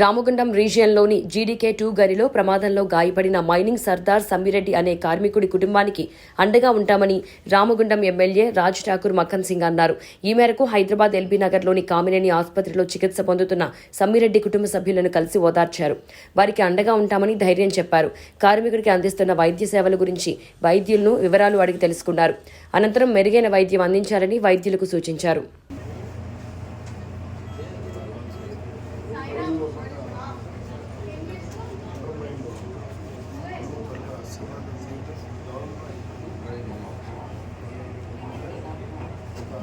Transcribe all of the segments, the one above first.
రామగుండం రీజియన్లోని GDK two గనిలో ప్రమాదంలో గాయపడిన మైనింగ్ సర్దార్ సమ్మిరెడ్డి అనే కార్మికుడి కుటుంబానికి అండగా ఉంటామని రామగుండం ఎమ్మెల్యే రాజ్ ఠాకూర్ మక్కన్ సింగ్ అన్నారు. ఈ మేరకు హైదరాబాద్ ఎల్బీ నగర్లోని కామినేని ఆసుపత్రిలో చికిత్స పొందుతున్న సమ్మిరెడ్డి కుటుంబ సభ్యులను కలిసి ఓదార్చారు. వారికి అండగా ఉంటామని ధైర్యం చెప్పారు. కార్మికుడికి అందిస్తున్న వైద్య సేవల గురించి వైద్యులను వివరాలు అడిగి తెలుసుకున్నారు. అనంతరం మెరుగైన వైద్యం అందించాలని వైద్యులకు సూచించారు.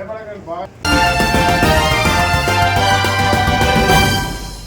భయపడకండి బాగా